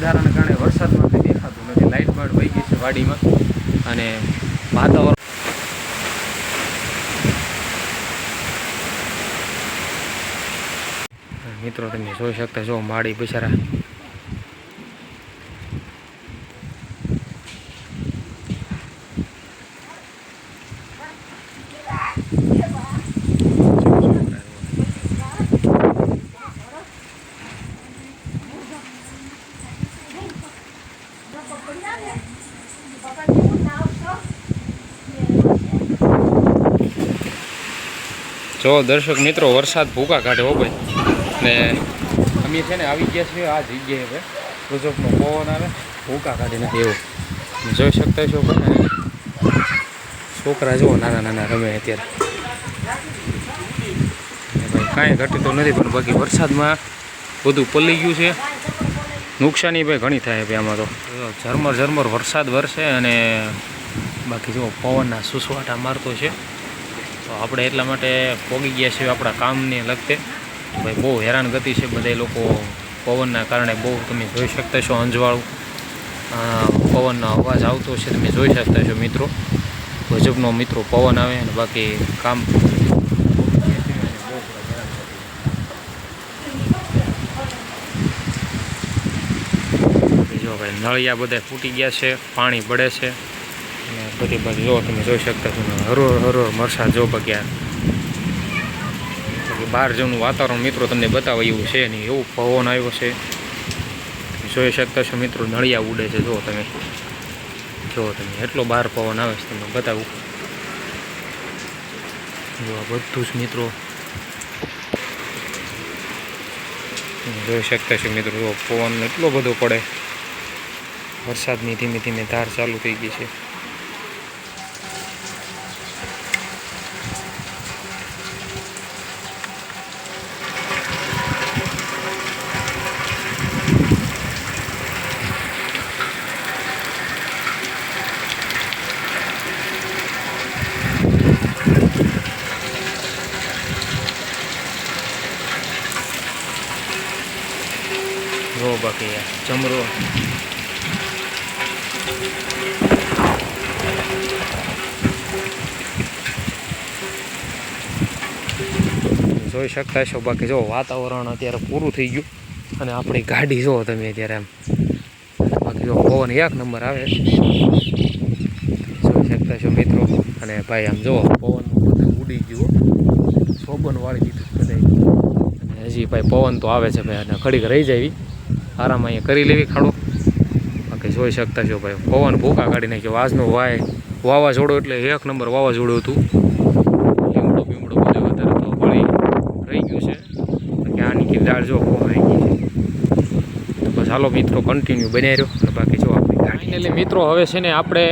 અંધારાના કારણે વરસાદમાં કંઈ દેખાતું નથી. લાઇટ બાઇટ વહી ગઈ છે વાડીમાં અને વાતાવરણ મિત્રો, તમે જોઈ શકતા છો, માળી બિચારા જો દર્શક મિત્રો, વરસાદ ભૂકા કાઢે હો ભાઈ. ને અમે છે ને આવી ગયા છીએ આ જગ્યાએ હવે. ગુજબનો પવન આવે ભૂકા કાઢી નથી એવું. જોઈ શકતા છો ભાઈ છોકરા જુઓ, નાના નાના રમે અત્યારે. ભાઈ, કાંઈ ઘટી તો નથી, પણ બાકી વરસાદમાં બધું પલી ગયું છે. નુકસાની ભાઈ ઘણી થાય ભાઈ આમાં તો. ઝરમર ઝરમર વરસાદ વરસે અને બાકી જો પવનના સુસવાટા મારતો છે. આપણે એટલા માટે પોગી ગયા છીએ આપણા કામને લગતે. ભાઈ, બહુ હેરાન ગતિ છે બધા લોકો પવનના કારણે. બહુ તમે જોઈ શકતા છો અંજવાળું. પવનનો અવાજ આવતો છે, તમે જોઈ શકતા છો મિત્રો. ભજબનો મિત્રો પવન આવે અને બાકી કામ જો ભાઈ, નળિયા બધા ફૂટી ગયા છે, પાણી પડે છે. બધી બાજુ જો તમે જોઈ શકતા છો હરોર હરોર વરસાદ જો બગ્યા. બહાર જવાનું વાતાવરણ મિત્રો તમને બતાવે એવું છે નહીં, એવું પવન આવ્યો છે. જોઈ શકતા છો મિત્રો નળિયા ઉડે છે, જો તમે. જો તમે, એટલો બહાર પવન આવે છે તમને બતાવું. જો આ બધું જ મિત્રો. જોઈ શકતા છો મિત્રો, જો પવન એટલો બધો પડે. વરસાદની ધીમે ધીમે ધાર ચાલુ થઈ ગઈ છે. બાકી જમરો. જોઈ શકતા છો બાકી જો વાતાવરણ અત્યારે પૂરું થઈ ગયું અને આપણી ગાડી જો તમે અત્યારે એમ. બાકી જો પવન એક નંબર આવે. જોઈ શકતા છો મિત્રો. અને ભાઈ આમ જો પવન બધું ઉડી ગયું. શોભન વાળી દીધું બધા અને હજી ભાઈ પવન તો આવે છે ભાઈ, અને ઘડીક રહી જાય આરામ અહીંયા કરી લેવી ખાડો. બાકી જોઈ શકતા છો ભાઈ. પવન ભૂકા કાઢી નાખ્યો. આજનો વાય વાવાઝોડું એટલે એક નંબર વાવાઝોડું હતું. લીમડો બીમડો બધું વધારે તો વળી રહી ગયું છે. બાકી આની કે દાળ જો કોમાઈ ગઈ છે. તો બસ હાલો મિત્રો કન્ટિન્યુ બનાવી રહ્યો. બાકી જો આપણે મિત્રો, હવે છે ને આપણે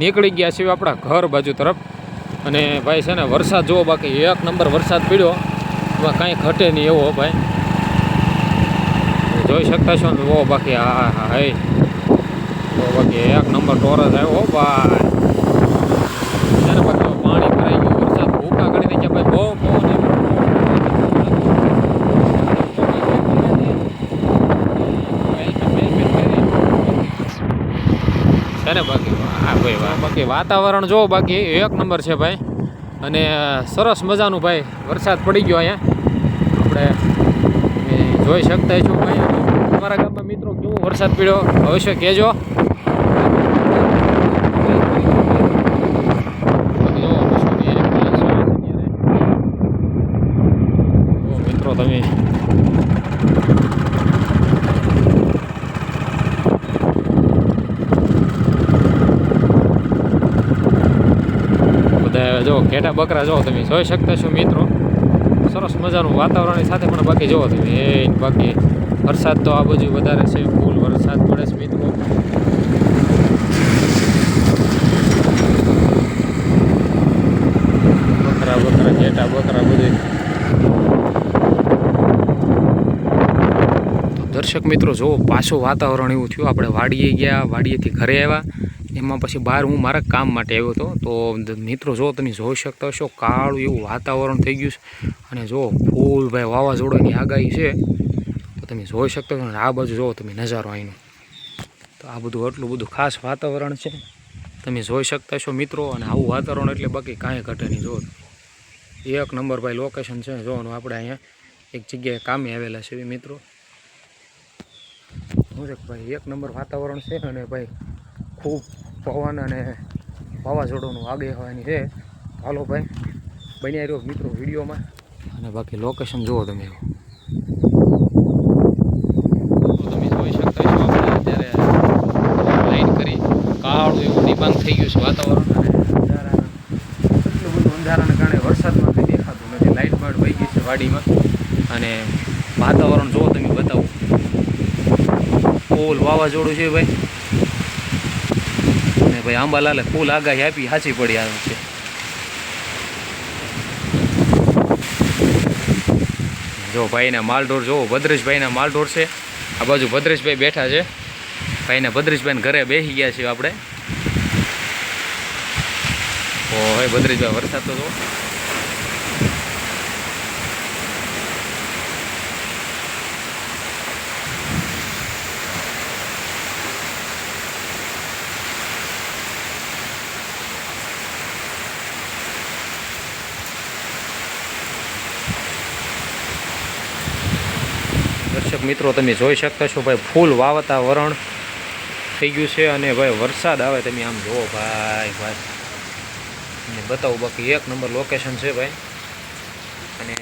નીકળી ગયા છીએ આપણા ઘર બાજુ તરફ. અને ભાઈ છે ને વરસાદ જુઓ બાકી એક નંબર વરસાદ પડ્યો. એમાં કાંઈ ઘટે નહીં એવો ભાઈ. જોઈ શકતા છો ને? ઓ બાકી હા હા હે. તો બાકી એક નંબર ટોરસ આવ્યો. હો ભાઈ. છે ને બાકી પાણી ભરાઈ ગયું. વરસાદ ભૂકા કરી નાખ્યા ભાઈ. બહુ છે ને બાકી? હા, ભાઈ બાકી વાતાવરણ જો બાકી એક નંબર છે ભાઈ. અને સરસ મજાનું ભાઈ. વરસાદ પડી ગયો અહીંયા. આપણે જોઈ શકતા છો ભાઈ. તમારા ગામમાં મિત્રો, કેવો વરસાદ પડ્યો? અવશ્ય કહેજો? મિત્રો, તમે બધા જો ઘેટા બકરા જો તમે જોઈ શકતા છો મિત્રો. સરસ મજાનું વાતાવરણની સાથે પણ બાકી જુઓ તમે. એ બાકી વરસાદ તો આ બાજુ વધારે છે, ફૂલ વરસાદ પડે છે મિત્રો. બકરા બકરા, ઘેટા, બકરા બધું. દર્શક મિત્રો જો પાછું વાતાવરણ એવું થયું. આપણે વાડીએ ગયા, વાડીએથી ઘરે આવ્યા. એમાં પછી બહાર હું મારા કામ માટે આવ્યો હતો. તો મિત્રો જો તમે જોઈ શકતા હશો, કાળું એવું વાતાવરણ થઈ ગયું છે. અને જો ફૂલ ભાઈ વાવાઝોડાની આગાહી છે. તમે જોઈ શકતા છો આ બાજુ જુઓ તમે નજારો અહીંનો તો આ બધું આટલું બધું ખાસ વાતાવરણ છે. તમે જોઈ શકતા છો મિત્રો, અને આવું વાતાવરણ એટલે બાકી કાંઈ ઘટે નહીં જો એક નંબર ભાઈ લોકેશન છે જોવાનું આપણે અહીંયા એક જગ્યાએ કામે આવેલા છે, મિત્રો. શું છે ભાઈ, એક નંબર વાતાવરણ છે, અને ભાઈ ખૂબ પવન અને વાવાઝોડુંનું આગે હોવાની છે. હાલો ભાઈ, બન્યા રહ્યો મિત્રો વિડીયોમાં. અને બાકી લોકેશન જુઓ તમે. તો તમે જોઈ શકતા છો આપણે અત્યારે લાઈન કરી એવું થઈ ગયું છે વાતાવરણ એટલું બધું અંધારાને કારણે વરસાદમાં કંઈ દેખાતું નથી. લાઇટ બાઇટ વહી ગઈ છે વાડીમાં. અને વાતાવરણ જોવો તમે બતાવો. ફૂલ વાવાઝોડું છે ભાઈ. અને ભાઈ આંબાલાલે ફૂલ આગાહી આપી સાચી પડી આવે છે. જો ભાઈના માલઢોર જોવો ભદ્રેશભાઈના માલઢોર છે. આ બાજુ ભદ્રેશભાઈ બેઠા છે. ભાઈને ભદ્રેશભાઈને ઘરે બેસી ગયા છીએ આપણે. ઓ હે ભદ્રેશભાઈ વરસાદ તો દર્શક મિત્રો, તમે જોઈ શકતા છો ભાઈ, ફૂલ વાતાવરણ થઈ ગયું છે અને ભાઈ વરસાદ આવે તમે આમ જુઓ ભાઈ ભાઈ. અને બતાવું બાકી એક નંબર લોકેશન છે ભાઈ. અને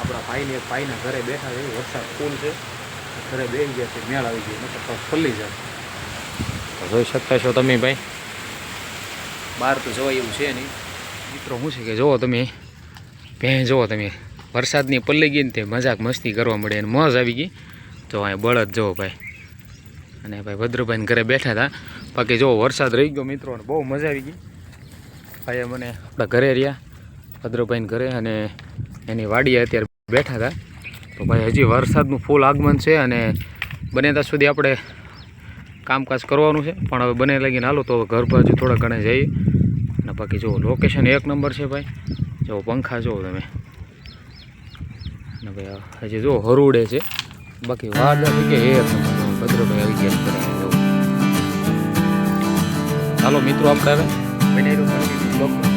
આપણા ભાઈને એક ભાઈના ઘરે બેઠા છે વરસાદ ફૂલ છે. ઘરે બેસી ગયા છે મેળ આવી ગયો મતલબ ફલ્લી જાય. તો જોઈ શકતા છો તમે ભાઈ? બહાર તો જવાય એવું છે નહીં. મિત્રો શું છે કે જુઓ તમે? ભેં જુઓ તમે. વરસાદની પલ્લી ગઈ ને તે મજાક મસ્તી કરવા મળે અને મોજ આવી ગઈ. તો અહીંયા બળદ જુઓ ભાઈ. અને ભાઈ ભદ્રભાઈને ઘરે બેઠા હતા. બાકી જો વરસાદ રહી ગયો મિત્રો અને બહુ મજા આવી ગઈ. ભાઈએ મને આપણા ઘરે રહ્યા, ભદ્રભાઈને ઘરે અને એની વાડીએ અત્યારે બેઠા હતા. તો ભાઈ, હજી વરસાદનું ફૂલ આગમન છે અને બને ત્યાં સુધી આપણે કામકાજ કરવાનું છે. પણ હવે બને લાગીને હાલો તો ઘર બાજુ થોડા ઘણા જઈએ. અને બાકી જો લોકેશન એક નંબર છે ભાઈ. જો પંખા જુઓ તમે. અને ભાઈ હજી જો હરુડે છે. બાકી વાડ કે એક ભદ્રભાઈ આવી ગયા હાલો મિત્રો, આપણે હવે બનાવી દો continue બ્લોગમાં.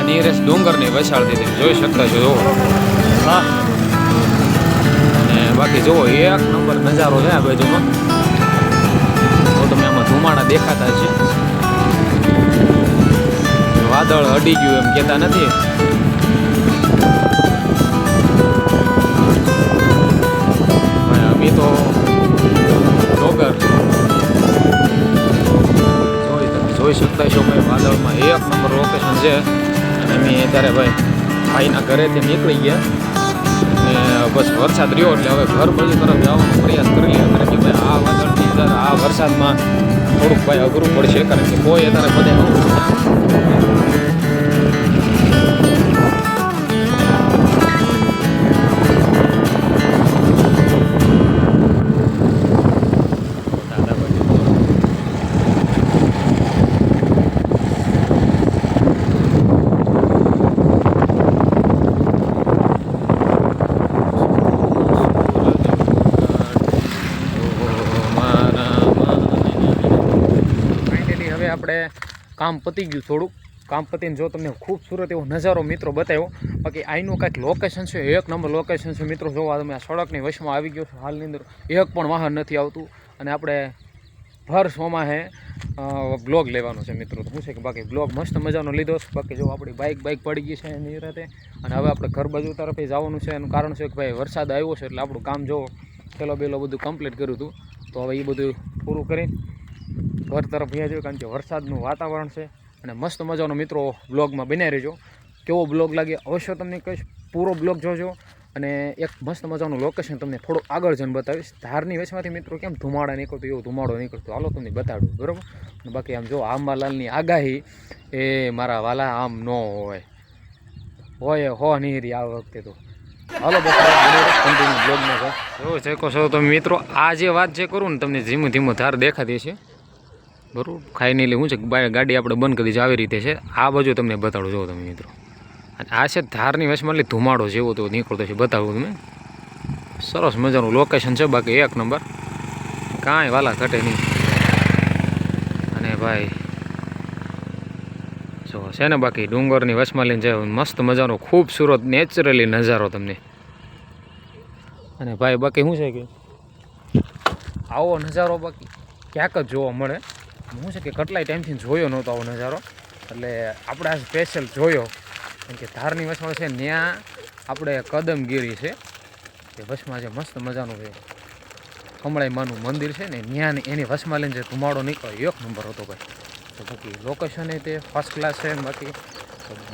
ઉમાડા નિયરેસ્ટ ડુંગરની વસાળથી તમે જોઈ શકતા છો, જુઓ. હા. અને બાકી જુઓ એક નંબર નજારો છે આ બાજુમાં તો તમે આમાં ધુમાડા દેખાતા છે. વાદળ અડી ગયું એમ કહેતા નથી. તો ડોગર. જોઈ શકતા છો ભાઈ વાદળમાં એક નંબર લોકેશન છે. અમે અત્યારે ભાઈ ભાઈના ઘરેથી નીકળી ગયા. અને બસ વરસાદ રહ્યો એટલે હવે ઘર બાજુ તરફ જવાનો પ્રયાસ કરી લે કારણ કે ભાઈ આ વાદળની અંદર આ વરસાદમાં થોડુંક ભાઈ અઘરું પડશે. કારણ કે કોઈ અત્યારે બધે આપણે કામ પતી ગયું થોડુંક. કામ પતીને જો તમને ખૂબસૂરત એવો નજારો મિત્રો બતાવ્યો. બાકી અહીંનું કાંઈક લોકેશન છે, એક નંબર લોકેશન છે મિત્રો. જોવા તમે આ સડકની વશમાં આવી ગયો છો, હાલની અંદર એક પણ વાહન નથી આવતું. અને આપણે ભર સોમાહે બ્લોગ લેવાનો છે મિત્રો. શું છે કે બાકી બ્લોગ મસ્ત મજાનો લીધો છે. બાકી જો આપણી બાઇક બાઇક પડી ગઈ છે એની રાતે. અને હવે આપણે ઘર બાજુ તરફે જવાનું છે. એનું કારણ છે કે ભાઈ વરસાદ આવ્યો છે, એટલે આપણું કામ જો પેલો બેલો બધું કમ્પ્લીટ કર્યું હતું. તો હવે એ બધું પૂરું કરીને ઘર તરફ અહીંયા જોઈએ કારણ કે વરસાદનું વાતાવરણ છે. અને મસ્ત મજાનો મિત્રો બ્લોગમાં બનાવી રહેજો. કેવો બ્લોગ લાગે અવશ્ય તમને કહીશ. પૂરો બ્લોગ જોજો. અને એક મસ્ત મજાનું લોકેશન તમને થોડું આગળ જઈને બતાવીશ. ધારની વચમાંથી મિત્રો કેમ ધુમાડા નીકળતો, એવો ધુમાડો નીકળતો? હાલો તમને બતાડું, બરાબર? બાકી આમ જો આંબાલાલની આગાહી એ મારા વાલા આમ ન હોય. હોય હો નહીં આ વખતે તો. હાલો કન્ટિન્યુ બ્લોગમાં જો ચેકો છો તમે મિત્રો, આ જે વાત જે કરું ને, તમને ધીમું ધીમું ધાર દેખાતી છે બરાબર? ખાઈ નહીં એટલે શું છે ગાડી આપણે બંધ કરી દઈએ આવી રીતે છે. આ બાજુ તમને બતાડું જોવો તમે મિત્રો. આ છે ધારની વચમાં એટલે ધુમાડો જેવો તો નીકળતો છે, બતાવું તમે સરસ મજાનું લોકેશન છે, બાકી એક નંબર. કાંઈ વાલા ઘટે નહીં. અને ભાઈ, જો છે ને બાકી ડુંગરની વચમાં લઈને જાય મસ્ત મજાનો, ખૂબસૂરત નેચરલી નજારો તમને. અને ભાઈ, બાકી શું છે કે? આવો નજારો બાકી ક્યાંક જ જોવા મળે. શું છે કે કેટલાય ટાઈમથી જોયો નહોતો આવો નજારો. એટલે આપણે આ સ્પેશિયલ જોયો. કેમ કે ધારની વસમાં છે ત્યાં આપણે કદમગીરી છે. એ વસમાં જે મસ્ત મજાનું છે. કમળાઈ માનું મંદિર છે ને, ત્યાં એની વસમાં લઈને જે ધુમાડો નીકળ્યો, એક નંબર હતો ભાઈ. તો બાકી લોકેશન તે ફર્સ્ટ ક્લાસ છે બાકી.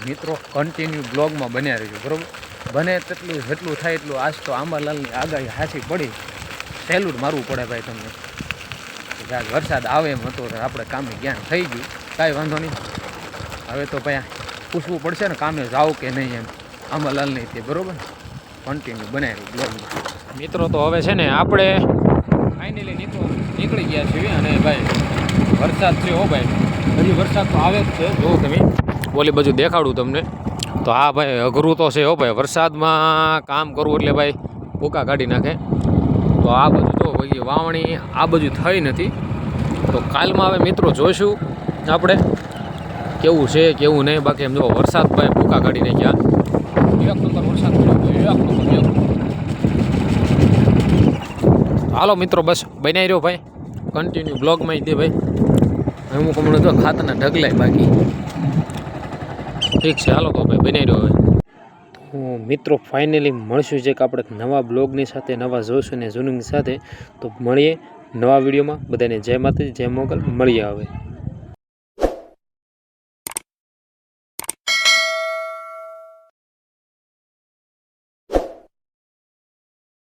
મિત્રો કન્ટિન્યુ બ્લોગમાં બન્યા રહીશું બરાબર? બને તેટલું જેટલું થાય એટલું આજ તો આંબાલાલની આગાહી હાથી પડી. સહેલું મારવું પડે ભાઈ તમને. જ્યાં વરસાદ આવે એમ હતો આપણે કામે જ્ઞાન થઈ ગયું. કાંઈ વાંધો નહીં. હવે તો ભાઈ પૂછવું પડશે ને કામે જાઓ કે નહીં એમ. આંબાલાલની તે બરાબર કન્ટિન્યુ બનાવ્યું બ્લોગમાં. મિત્રો તો હવે છે ને આપણે ફાઇનલી નીકળો, નીકળી ગયા છીએ અને ભાઈ વરસાદ છે હો ભાઈ. હજી વરસાદ તો આવે જ છે જો તમે. ઓલી બાજુ દેખાડું તમને. તો આ ભાઈ અઘરું તો છે હો ભાઈ. વરસાદમાં કામ કરવું એટલે ભાઈ ભૂકા કાઢી નાખે. તો આ બધું જો ભાઈ વાવણી આ બધું થઈ નથી. તો કાલમાં હવે મિત્રો જોઈશું આપણે કેવું છે કેવું નહીં. બાકી એમ જો વરસાદ ભાઈ ભૂકા કાઢીને ગયા એક નંબર વરસાદ પડ્યો એક નંબર હાલો મિત્રો બસ બનાવી રહ્યો ભાઈ. કન્ટિન્યુ બ્લોગમાં દે ભાઈ. અમુક હમણાં તો ખાતાના ઢગલાય બાકી. ઠીક છે હાલો તો ભાઈ બનાવી રહ્યો હવે. તો મિત્રો ફાઇનલી મળશું છે કે આપણે નવા બ્લોગની સાથે, નવા જોશું ને જૂની સાથે. તો મળીએ નવા વિડીયોમાં. બધાને જય માતાજી, જય મોગલ. મળીએ હવે.